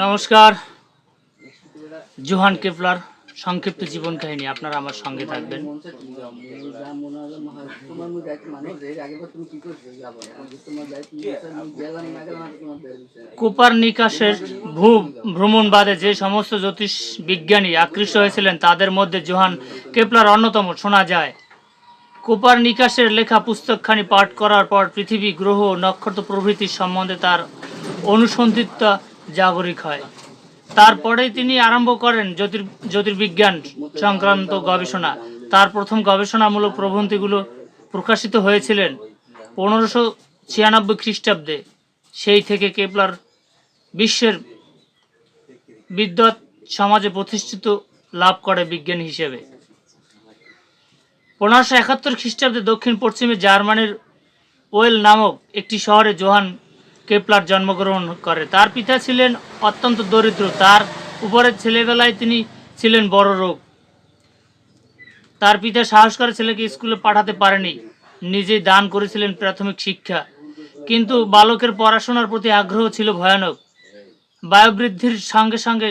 নমস্কার। Johann Kepler সংক্ষিপ্ত জীবন কাহিনী, আপনারা আমার সঙ্গে থাকবেন। কোপার নিকাশের ভূ ভ্রমণবাদে যে সমস্ত জ্যোতিষ বিজ্ঞানী আকৃষ্ট হয়েছিলেন, তাদের মধ্যে জোহান কেপলার অন্যতম, শোনা যায়। কোপার নিকাশের লেখা পুস্তকখানি পাঠ করার পর পৃথিবী, গ্রহ নক্ষত্র প্রভৃতির সম্বন্ধে তার অনুসন্ধিতা জাগরিক হয়। তারপরেই তিনি আরম্ভ করেন জ্যোতির জ্যোতির্বিজ্ঞান সংক্রান্ত গবেষণা। তার প্রথম গবেষণামূলক প্রবন্ধগুলো প্রকাশিত হয়েছিলেন পনেরোশো ছিয়ানব্বই খ্রিস্টাব্দে। সেই থেকে কেপলার বিশ্বের বিদ্যৎ সমাজে প্রতিষ্ঠিত লাভ করে বিজ্ঞানী হিসেবে। পনেরোশো একাত্তর খ্রিস্টাব্দে দক্ষিণ পশ্চিমে জার্মানির ওয়েল নামক একটি শহরে জোহান কেপলার জন্মগ্রহণ করে। তার পিতা ছিলেন অত্যন্ত দরিদ্র। তার উপরে ছেলেবেলায় তিনি ছিলেন বড় রোগ। তার পিতা সাহস করে ছেলেকে স্কুলে পাঠাতে পারেনি। নিজেই দান করেছিলেন প্রাথমিক শিক্ষা। কিন্তু বালকের পড়াশোনার প্রতি আগ্রহ ছিল ভয়ানক। বায়ুবৃদ্ধির সঙ্গে সঙ্গে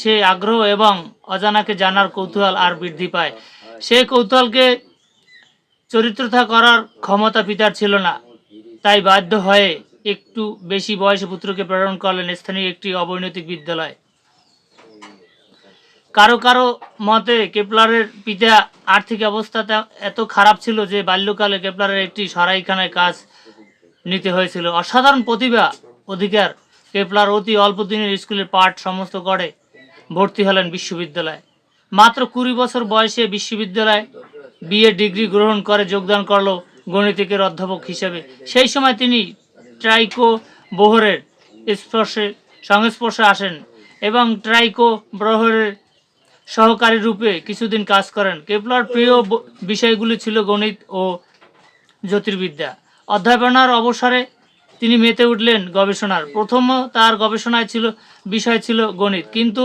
সে আগ্রহ এবং অজানাকে জানার কৌতূহল আর বৃদ্ধি পায়। সেই কৌতূহলকে চরিত্রতা করার ক্ষমতা পিতার ছিল না। তাই বাধ্য হয়ে একটু বেশি বয়সে পুত্রকে প্রেরণ করলেন স্থানীয় একটি অবৈনতিক বিদ্যালয়। কারও কারও মতে কেপলারের পিতা আর্থিক অবস্থা এত খারাপ ছিল যে বাল্যকালে কেপলারের একটি সরাইখানায় কাজ নিতে হয়েছিল। অসাধারণ প্রতিভা, অধিকার। কেপলার অতি অল্প দিনের স্কুলের পাঠ সমস্ত করে ভর্তি হলেন বিশ্ববিদ্যালয়ে। মাত্র কুড়ি বছর বয়সে বিশ্ববিদ্যালয়ে বিএ ডিগ্রি গ্রহণ করে যোগদান করল গণিতিকের অধ্যাপক হিসেবে। সেই সময় তিনি ট্রাইকো বোহরের স্পর্শে, সংস্পর্শে আসেন এবং ট্রাইকো ব্রহরের সহকারী রূপে কিছুদিন কাজ করেন। কেপলার প্রিয় বিষয়গুলি ছিল গণিত ও জ্যোতির্বিদ্যা। অধ্যাপনার অবসরে তিনি মেতে উঠলেন গবেষণার। প্রথম তার গবেষণায় ছিল, বিষয় ছিল গণিত। কিন্তু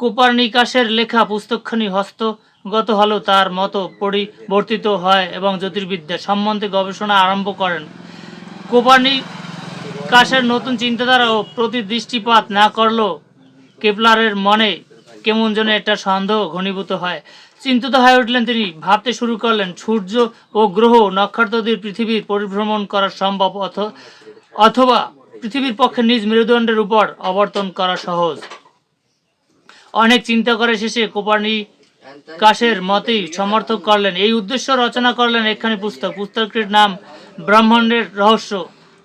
কোপারনিকাসের লেখা পুস্তকখানি হস্তগত হলেও তার মতো পরিবর্তিত হয় এবং জ্যোতির্বিদ্যা সম্বন্ধে গবেষণা আরম্ভ করেন। কোপারনিকাসের নতুন চিন্তাধারা ও প্রতি দৃষ্টিপাত না করলেও কেপলারের মনে কেমন যেন একটা সন্দেহ ঘনীভূত হয়। চিন্তিত হয়ে উঠলেন তিনি, ভাবতে শুরু করলেন, সূর্য ও গ্রহ নক্ষত্রদের পৃথিবীর পরিভ্রমণ করা সম্ভব অথ- অথবা পৃথিবীর পক্ষে নিজ মেরুদণ্ডের উপর অবর্তন করা সহজ। অনেক চিন্তা করে শেষে কোপার্নি কাশের মতেই সমর্থক করলেন। এই উদ্দেশ্য রচনা করলেন একখানি পুস্তক। পুস্তকটির নাম ব্রহ্মাণ্ডের রহস্য।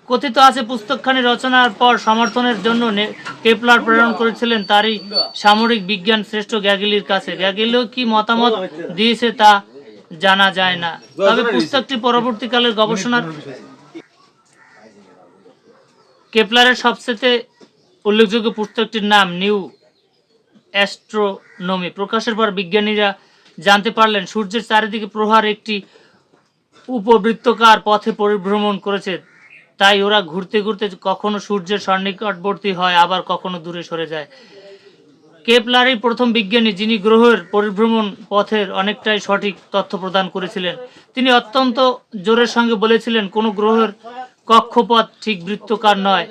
কথিত আছে, পুস্তকখানি রচনার পর সমর্থনের জন্য কেপলার প্রেরণ করেছিলেন তারই সামরিক বিজ্ঞান শ্রেষ্ঠ গ্যাগিলির কাছে। গ্যাগিলিও কি মতামত দিয়েছে তা জানা যায় না। তবে পুস্তকটি পরবর্তীকালের গবেষণার কেপলারের সবচেয়ে উল্লেখযোগ্য পুস্তকটির নাম নিউ অ্যাস্ট্রোনমি। প্রকাশের পর বিজ্ঞানীরা জানতে পারলেন, সূর্যের চারিদিকে প্রহার একটি উপবৃত্তকার পথে পরিভ্রমণ করেছে, তাই ওরা ঘুরতে ঘুরতে কখনো সূর্যের সন্নিকটবর্তী হয়, আবার কখনো দূরে সরে যায়। কেপলারই প্রথম বিজ্ঞানী যিনি গ্রহের পরিভ্রমণ পথের অনেকটাই সঠিক তথ্য প্রদান করেছিলেন, তিনি অত্যন্ত জোরের সঙ্গে বলেছিলেন, কোনো গ্রহের কক্ষপথ ঠিক বৃত্তকার নয়।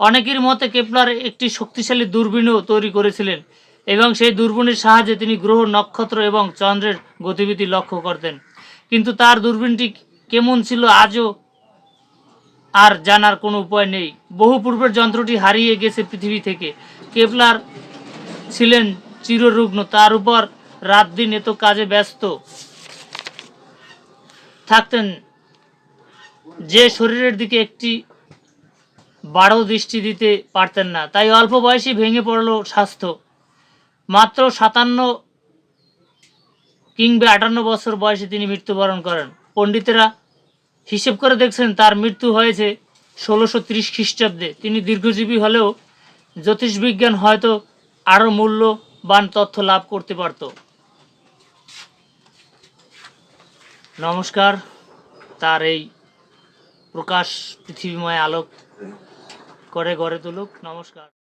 অনেকের মতে কেপলার একটি শক্তিশালী দূরবীনও তৈরি করেছিলেন এবং সেই দূরবীনের সাহায্যে তিনি গ্রহ নক্ষত্র এবং চন্দ্রের গতিবিধি লক্ষ্য করতেন। কিন্তু তার দূরবীনটি কেমন ছিল আজও আর জানার কোনো উপায় নেই। বহু পূর্বের যন্ত্রটি হারিয়ে গেছে পৃথিবী থেকে। কেপলার ছিলেন চিররুগ্ন, তার উপর রাত দিন এত কাজে ব্যস্ত থাকতেন যে শরীরের দিকে একটি বারো দৃষ্টি দিতে পারতেন না। তাই অল্প বয়সে ভেঙে পড়ল স্বাস্থ্য। মাত্র সাতান্ন কিংবা আটান্ন বছর বয়সে তিনি মৃত্যুবরণ করেন। পণ্ডিতেরা হিসেব করে দেখছেন তার মৃত্যু হয়েছে ষোলোশো ত্রিশ খ্রিস্টাব্দে। তিনি দীর্ঘজীবী হলেও জ্যোতিষবিজ্ঞান হয়তো আরও মূল্যবান তথ্য লাভ করতে পারত। নমস্কার, তার এই প্রকাশ পৃথিবীময় আলোক করে গড়ে তুলুক। নমস্কার।